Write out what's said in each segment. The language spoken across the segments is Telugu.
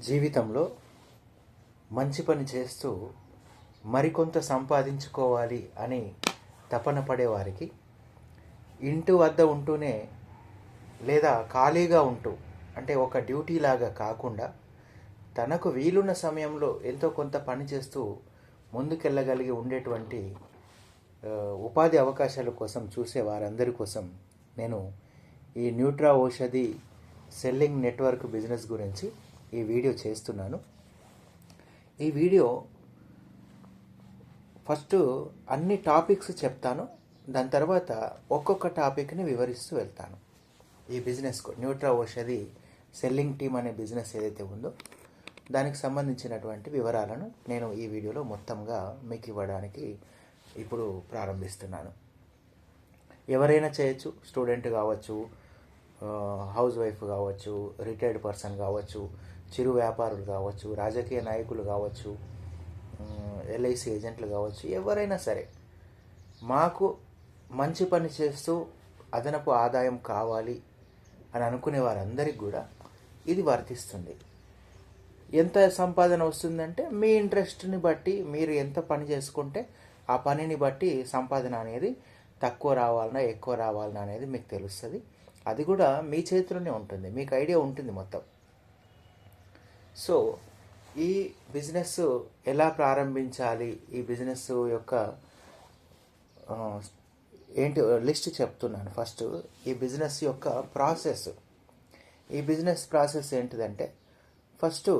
జీవితంలో మంచి పని చేస్తూ మరికొంత సంపాదించుకోవాలి అని తపన పడేవారికి ఇంటి వద్ద ఉంటూనే లేదా ఖాళీగా ఉంటూ అంటే ఒక డ్యూటీ లాగా కాకుండా తనకు వీలున్న సమయంలో ఎంతో కొంత పని చేస్తూ ముందుకెళ్ళగలిగి ఉండేటువంటి ఉపాధి అవకాశాల కోసం చూసే వారందరి కోసం నేను ఈ Nutra Aushadhi selling network business గురించి ఈ వీడియో చేస్తున్నాను. ఈ వీడియో ఫస్ట్ అన్ని టాపిక్స్ చెప్తాను. దాని తర్వాత ఒక్కొక్క టాపిక్ని వివరిస్తూ వెళ్తాను. ఈ బిజినెస్కు న్యూట్రా ఔషధి సెల్లింగ్ టీమ్ అనే బిజినెస్ ఏదైతే ఉందో దానికి సంబంధించినటువంటి వివరాలను నేను ఈ వీడియోలో మొత్తంగా మీకు ఇవ్వడానికి ఇప్పుడు ప్రారంభిస్తున్నాను. ఎవరైనా చేయొచ్చు. స్టూడెంట్ కావచ్చు హౌస్ వైఫ్ కావచ్చు రిటైర్డ్ పర్సన్ కావచ్చు చిరు వ్యాపారులు కావచ్చు రాజకీయ నాయకులు కావచ్చు ఎల్ఐసి ఏజెంట్లు కావచ్చు ఎవరైనా సరే మాకు మంచి పని చేస్తూ అదనపు ఆదాయం కావాలి అని అనుకునే వారందరికీ కూడా ఇది వర్తిస్తుంది. ఎంత సంపాదన వస్తుందంటే మీ ఇంట్రెస్ట్ని బట్టి మీరు ఎంత పని చేసుకుంటే ఆ పనిని బట్టి సంపాదన అనేది తక్కువ రావాలన్నా ఎక్కువ రావాలన్నా అనేది మీకు తెలుస్తుంది. అది కూడా మీ చేతిలోనే ఉంటుంది. మీకు ఐడియా ఉంటుంది మొత్తం. సో ఈ బిజినెస్ ఎలా ప్రారంభించాలి? ఈ బిజినెస్ యొక్క ఏంటి లిస్ట్ చెప్తున్నాను. ఫస్ట్ ఈ బిజినెస్ యొక్క ప్రాసెస్. ఈ బిజినెస్ ప్రాసెస్ ఏంటిదంటే ఫస్ట్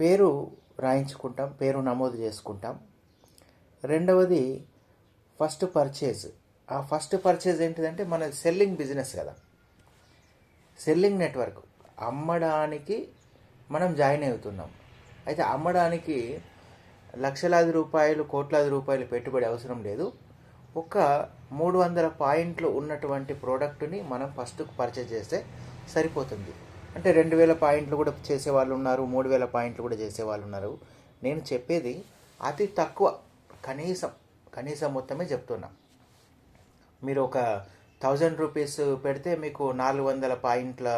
పేరు రాయించుకుంటాం పేరు నమోదు చేసుకుంటాం. రెండవది ఫస్ట్ పర్చేజ్. ఆ ఫస్ట్ పర్చేజ్ ఏంటిదంటే మన సెల్లింగ్ బిజినెస్ కదా. Selling network. అమ్మడానికి మనం జాయిన్ అవుతున్నాం. అయితే అమ్మడానికి లక్షలాది రూపాయలు కోట్లాది రూపాయలు పెట్టుబడి అవసరం లేదు. ఒక మూడు వందల పాయింట్లు ఉన్నటువంటి ప్రోడక్ట్ని మనం ఫస్ట్ పర్చేజ్ చేస్తే సరిపోతుంది. అంటే రెండు వేల పాయింట్లు కూడా చేసే వాళ్ళు ఉన్నారు మూడు వేల పాయింట్లు కూడా చేసే వాళ్ళు ఉన్నారు. నేను చెప్పేది అతి తక్కువ కనీసం కనీసం మొత్తమే చెప్తున్నా. మీరు ఒక థౌజండ్ రూపీస్ పెడితే మీకు నాలుగు వందల పాయింట్ల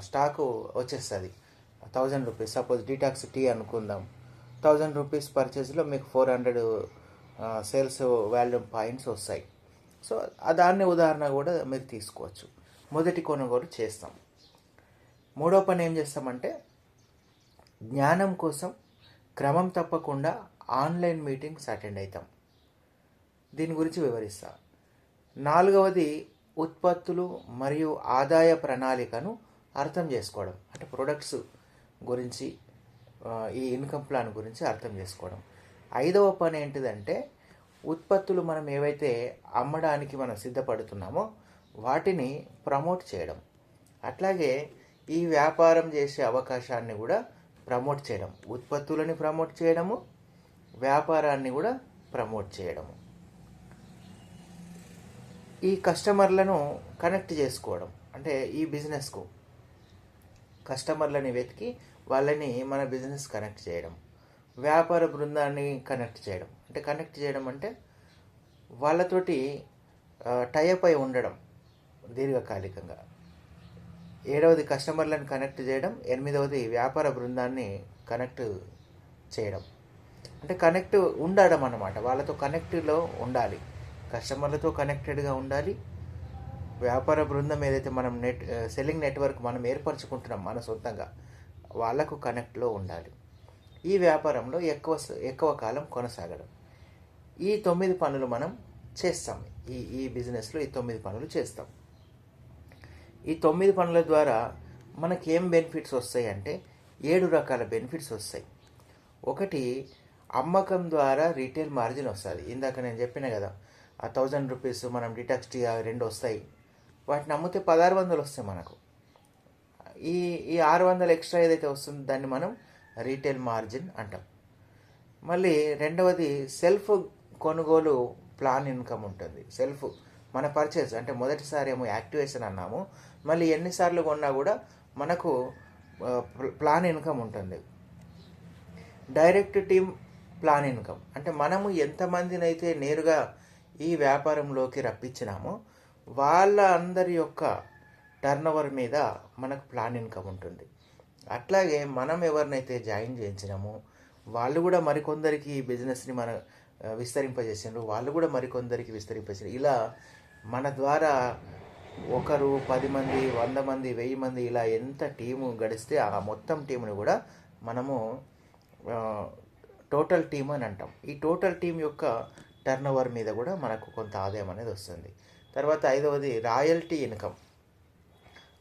స్టాకు వచ్చేస్తుంది. Thousand rupees. Suppose detox tea అనుకుందాం. థౌజండ్ రూపీస్ పర్చేస్లో మీకు four hundred sales volume points వస్తాయి. సో దాన్ని ఉదాహరణ కూడా మీరు తీసుకోవచ్చు. మొదటి కొనుగోలు చేస్తాం. మూడో పని ఏం చేస్తామంటే జ్ఞానం కోసం క్రమం తప్పకుండా ఆన్లైన్ మీటింగ్స్ అటెండ్ అవుతాం. దీని గురించి వివరిస్తా. నాలుగవది ఉత్పత్తులు మరియు ఆదాయ ప్రణాళికను అర్థం చేసుకోవడం. అంటే ప్రొడక్ట్స్ గురించి ఈ ఇన్కమ్ ప్లాన్ గురించి అర్థం చేసుకోవడం. ఐదవ పని ఏంటిదంటే ఉత్పత్తులు మనం ఏవైతే అమ్మడానికి మనం సిద్ధపడుతున్నామో వాటిని ప్రమోట్ చేయడం. అట్లాగే ఈ వ్యాపారం చేసే అవకాశాన్ని కూడా ప్రమోట్ చేయడం. ఉత్పత్తులని ప్రమోట్ చేయడము వ్యాపారాన్ని కూడా ప్రమోట్ చేయడము. ఈ కస్టమర్లను కనెక్ట్ చేసుకోవడం. అంటే ఈ బిజినెస్కు కస్టమర్లని వెతికి వాళ్ళని మన బిజినెస్ కనెక్ట్ చేయడం వ్యాపార బృందాన్ని కనెక్ట్ చేయడం. అంటే కనెక్ట్ చేయడం అంటే వాళ్ళతోటి టైఅప్ అయి ఉండడం దీర్ఘకాలికంగా. ఏడవది కస్టమర్లను కనెక్ట్ చేయడం ఎనిమిదవది వ్యాపార బృందాన్ని కనెక్ట్ చేయడం. అంటే కనెక్ట్ ఉండడం అన్నమాట. వాళ్ళతో కనెక్ట్లో ఉండాలి. కస్టమర్లతో కనెక్టెడ్గా ఉండాలి. వ్యాపార బృందం ఏదైతే మనం నెట్ సెల్లింగ్ నెట్వర్క్ మనం ఏర్పరచుకుంటున్నాం మన సొంతంగా వాళ్ళకు కనెక్ట్లో ఉండాలి. ఈ వ్యాపారంలో ఎక్కువ ఎక్కువ కాలం కొనసాగడం. ఈ తొమ్మిది పనులు మనం చేస్తాం. ఈ ఈ బిజినెస్లో ఈ తొమ్మిది పనులు చేస్తాం. ఈ తొమ్మిది పనుల ద్వారా మనకి ఏం బెనిఫిట్స్ వస్తాయి అంటే ఏడు రకాల బెనిఫిట్స్ వస్తాయి. ఒకటి అమ్మకం ద్వారా రీటైల్ మార్జిన్ వస్తుంది. ఇందాక నేను చెప్పిన కదా ఆ థౌజండ్ రూపీస్ మనం డిటాక్స్ టీ రెండు వస్తాయి. వాటిని అమ్మితే పదహారు వందలు వస్తాయి మనకు. ఈ ఈ ఆరు వందల ఎక్స్ట్రా ఏదైతే వస్తుందో దాన్ని మనం రీటైల్ మార్జిన్ అంటాం. మళ్ళీ రెండవది సెల్ఫ్ కొనుగోలు ప్లాన్ ఇన్కమ్ ఉంటుంది. సెల్ఫ్ మన పర్చేస్ అంటే మొదటిసారి ఏమో యాక్టివేషన్ అన్నాము. మళ్ళీ ఎన్నిసార్లు కొన్నా కూడా మనకు ప్లాన్ ఇన్కమ్ ఉంటుంది. Direct team plan income. అంటే మనము ఎంతమందిని అయితే నేరుగా ఈ వ్యాపారంలోకి రప్పించినామో వాళ్ళ అందరి యొక్క టర్న్ ఓవర్ మీద మనకు ప్లాన్ ఇన్కమ్ ఉంటుంది. అట్లాగే మనం ఎవరినైతే జాయిన్ చేయించినామో వాళ్ళు కూడా మరికొందరికి ఈ బిజినెస్ని మన విస్తరింపజేసినారు విస్తరింపజేసిండ్రు వాళ్ళు కూడా మరికొందరికి విస్తరింపజేసారు ఇలా మన ద్వారా ఒకరు పది మంది వంద మంది వెయ్యి మంది ఇలా ఎంత టీము గడిస్తే ఆ మొత్తం టీముని కూడా మనము టోటల్ టీమ్ అని అంటాం. ఈ టోటల్ టీం యొక్క టర్న్ మీద కూడా మనకు కొంత ఆదాయం అనేది వస్తుంది. తర్వాత ఐదవది రాయల్టీ ఇన్కమ్.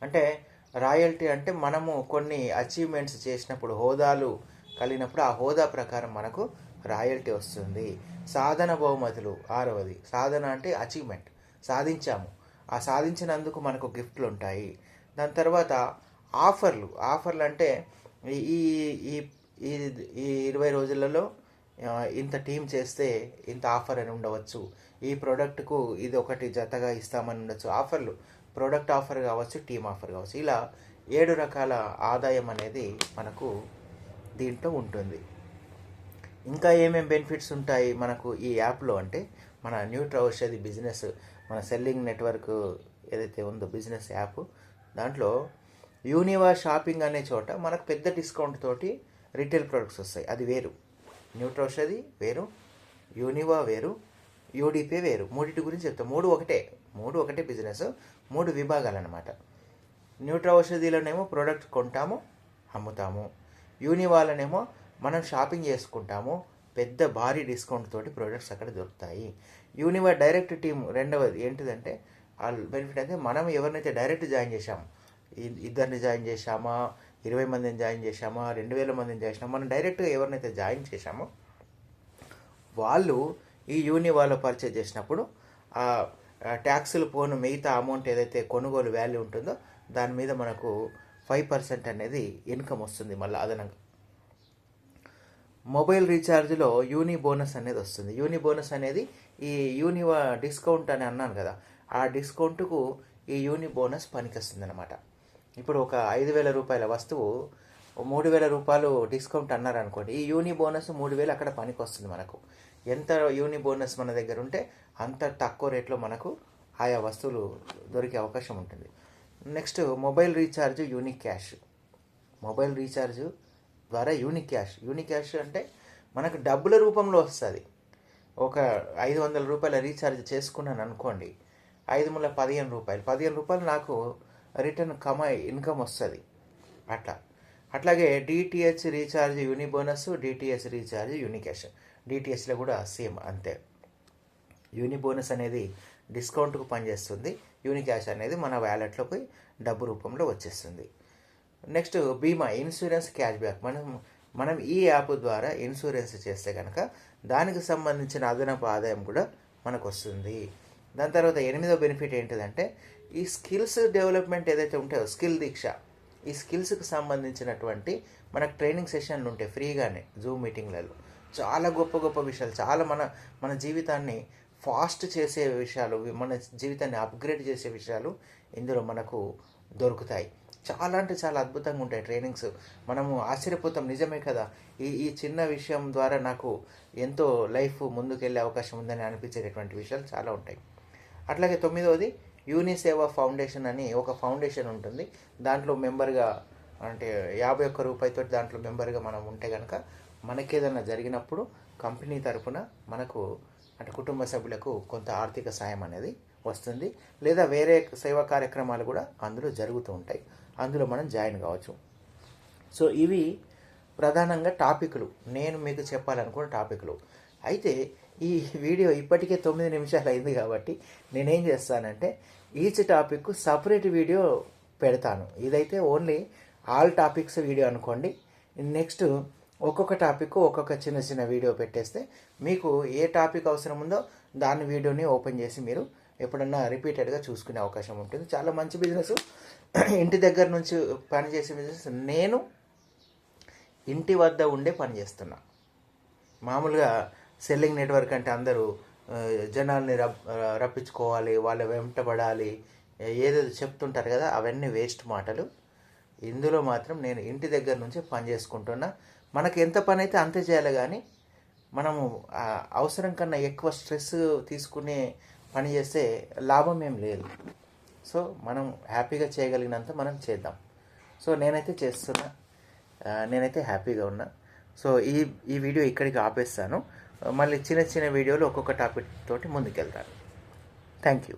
అంటే రాయల్టీ అంటే మనము కొన్ని అచీవ్మెంట్స్ చేసినప్పుడు హోదాలు కలిగినప్పుడు ఆ హోదా ప్రకారం మనకు రాయల్టీ వస్తుంది. సాధన బహుమతులు ఆరవది. సాధన అంటే అచీవ్మెంట్ సాధించాము. ఆ సాధించినందుకు మనకు గిఫ్ట్లు ఉంటాయి. దాని తర్వాత ఆఫర్లు. ఆఫర్లు అంటే ఈ ఈ- ఈ ఈ ఇరవై రోజులలో ఇంత టీం చేస్తే ఇంత ఆఫర్ అని ఉండవచ్చు. ఈ ప్రోడక్ట్కు ఇది ఒకటి జతగా ఇస్తామని ఉండొచ్చు. ఆఫర్లు. ప్రోడక్ట్ ఆఫర్ కావచ్చు టీమ్ ఆఫర్ కావచ్చు. ఇలా ఏడు రకాల ఆదాయం అనేది మనకు దీంట్లో ఉంటుంది. ఇంకా ఏమేమి బెనిఫిట్స్ ఉంటాయి మనకు ఈ యాప్లో అంటే మన న్యూట్రా ఔషధి బిజినెస్ మన సెల్లింగ్ నెట్వర్క్ ఏదైతే ఉందో బిజినెస్ యాప్ దాంట్లో యూనివా షాపింగ్ అనే చోట మనకు పెద్ద డిస్కౌంట్ తోటి రీటైల్ ప్రొడక్ట్స్ వస్తాయి. అది వేరు. న్యూట్రా ఔషధి వేరు యూనివా వేరు యూడిపే వేరు. మూడింటి గురించి చెప్తాం. మూడు ఒకటే. మూడు ఒకటే బిజినెస్. మూడు విభాగాలు అనమాట న్యూట్రా ఔషధిలోనేమో ప్రోడక్ట్ కొంటాము అమ్ముతాము. యూనివాలనేమో మనం షాపింగ్ చేసుకుంటాము పెద్ద భారీ డిస్కౌంట్ తోటి ప్రోడక్ట్స్ అక్కడ దొరుకుతాయి. యూనివా డైరెక్ట్ టీమ్ రెండవది ఏంటిదంటే ఆ బెనిఫిట్ అయితే మనం ఎవరినైతే డైరెక్ట్ జాయిన్ చేశాము ఇద్దరిని జాయిన్ చేశామా ఇరవై మందిని జాయిన్ చేశామా రెండు వేల మందిని జాయిన్ మనం డైరెక్ట్గా ఎవరినైతే జాయిన్ చేశామో వాళ్ళు ఈ యూని వాళ్ళు పర్చేజ్ చేసినప్పుడు ఆ ట్యాక్సులు పోను మిగతా అమౌంట్ ఏదైతే కొనుగోలు వాల్యూ ఉంటుందో దాని మీద మనకు ఫైవ్ పర్సెంట్ అనేది ఇన్కమ్ వస్తుంది మళ్ళీ అదనంగా. మొబైల్ రీఛార్జ్లో యూని బోనస్ అనేది వస్తుంది. యూని బోనస్ అనేది ఈ యూని డిస్కౌంట్ అని అన్నాను కదా ఆ డిస్కౌంట్కు ఈ యూని బోనస్ పనికొస్తుంది అనమాట ఇప్పుడు ఒక ఐదు వేల రూపాయల వస్తువు మూడు వేల రూపాయలు డిస్కౌంట్ అన్నారు అనుకోండి. ఈ యూని బోనస్ మూడు వేలు అక్కడ పనికి వస్తుంది మనకు. ఎంత యూని బోనస్ మన దగ్గర ఉంటే అంత తక్కువ రేట్లో మనకు ఆయా వస్తువులు దొరికే అవకాశం ఉంటుంది. Next mobile recharge unique cash. Mobile recharge ద్వారా యూనిక్ క్యాష్. యూనిక్ క్యాష్ అంటే మనకు డబ్బుల రూపంలో వస్తుంది. ఒక ఐదు వందల రూపాయల రీఛార్జ్ చేసుకున్నాను అనుకోండి. ఐదు ముల పదిహేను రూపాయలు. పదిహేను రూపాయలు నాకు రిటర్న్ కమాయి ఇన్కమ్ వస్తుంది. అట్లా. అట్లాగే DTH recharge uni bonus DTH recharge uni డిటిహెచ్లో కూడా సేమ్ అంతే. యూని బోనస్ అనేది డిస్కౌంట్కు పనిచేస్తుంది. యూనికాష్ అనేది మన వ్యాలెట్లోకి డబ్బు రూపంలో వచ్చేస్తుంది. నెక్స్ట్ బీమా ఇన్సూరెన్స్ క్యాష్ బ్యాక్ మనం మనం ఈ యాప్ ద్వారా ఇన్సూరెన్స్ చేస్తే కనుక దానికి సంబంధించిన అదనపు ఆదాయం కూడా మనకు వస్తుంది దాని తర్వాత ఎనిమిదో బెనిఫిట్ ఏంటిదంటే ఈ స్కిల్స్ డెవలప్మెంట్ ఏదైతే ఉంటాయో స్కిల్ దీక్ష. ఈ స్కిల్స్కి సంబంధించినటువంటి మనకు ట్రైనింగ్ సెషన్లు ఉంటాయి ఫ్రీగానే జూమ్ మీటింగ్లలో. చాలా గొప్ప గొప్ప విషయాలు చాలా మన మన జీవితాన్ని ఫాస్ట్ చేసే విషయాలు మన జీవితాన్ని అప్గ్రేడ్ చేసే విషయాలు ఇందులో మనకు దొరుకుతాయి. చాలా అంటే చాలా అద్భుతంగా ఉంటాయి ట్రైనింగ్స్. మనము ఆశ్చర్యపోతాం నిజమే కదా? ఈ ఈ చిన్న విషయం ద్వారా నాకు ఎంతో లైఫ్ ముందుకెళ్ళే అవకాశం ఉందని అనిపించేటటువంటి విషయాలు చాలా ఉంటాయి. అట్లాగే తొమ్మిదవది యూనిసేవా ఫౌండేషన్ అని ఒక ఫౌండేషన్ ఉంటుంది. దాంట్లో మెంబర్గా అంటే యాభై ఒక్క రూపాయతో దాంట్లో మెంబర్గా మనం ఉంటే కనుక మనకేదైనా జరిగినప్పుడు కంపెనీ తరఫున మనకు అంటే కుటుంబ సభ్యులకు కొంత ఆర్థిక సాయం అనేది వస్తుంది. లేదా వేరే సేవా కార్యక్రమాలు కూడా అందులో జరుగుతూ ఉంటాయి. అందులో మనం జాయిన్ కావచ్చు. సో ఇవి ప్రధానంగా టాపిక్లు. నేను మీకు చెప్పాలనుకున్న టాపిక్లు. అయితే ఈ వీడియో ఇప్పటికే తొమ్మిది నిమిషాలు అయింది కాబట్టి నేనేం చేస్తానంటే ఈచ్ టాపిక్ సపరేట్ వీడియో పెడతాను. ఇదైతే ఓన్లీ ఆల్ టాపిక్స్ వీడియో అనుకోండి. నెక్స్ట్ ఒక్కొక్క టాపిక్ ఒక్కొక్క చిన్న చిన్న వీడియో పెట్టేస్తే మీకు ఏ టాపిక్ అవసరం ఉందో దాని వీడియోని ఓపెన్ చేసి మీరు ఎప్పుడన్నా రిపీటెడ్గా చూసుకునే అవకాశం ఉంటుంది. చాలా మంచి బిజినెస్. ఇంటి దగ్గర నుంచి పనిచేసే బిజినెస్. నేను ఇంటి వద్ద ఉండే పని చేస్తున్నా. మామూలుగా సెల్లింగ్ నెట్వర్క్ అంటే అందరూ జనాల్ని రప్ రప్పించుకోవాలి వాళ్ళ వెంటబడాలి ఏదేదో చెప్తుంటారు కదా అవన్నీ వేస్ట్ మాటలు. ఇందులో మాత్రం నేను ఇంటి దగ్గర నుంచి పని చేసుకుంటున్నా. మనకి ఎంత పని అయితే అంతే చేయాలి కానీ మనము అవసరం కన్నా ఎక్కువ స్ట్రెస్ తీసుకునే పని చేస్తే లాభం ఏం లేదు. సో మనం హ్యాపీగా చేయగలిగినంత మనం చేద్దాం. సో నేనైతే చేస్తున్నా. నేనైతే హ్యాపీగా ఉన్నా. సో ఈ ఈ వీడియో ఇక్కడికి ఆపేస్తాను. మళ్ళీ చిన్న చిన్న వీడియోలు ఒక్కొక్క టాపిక్ తోటి ముందుకెళ్తాను థ్యాంక్ యూ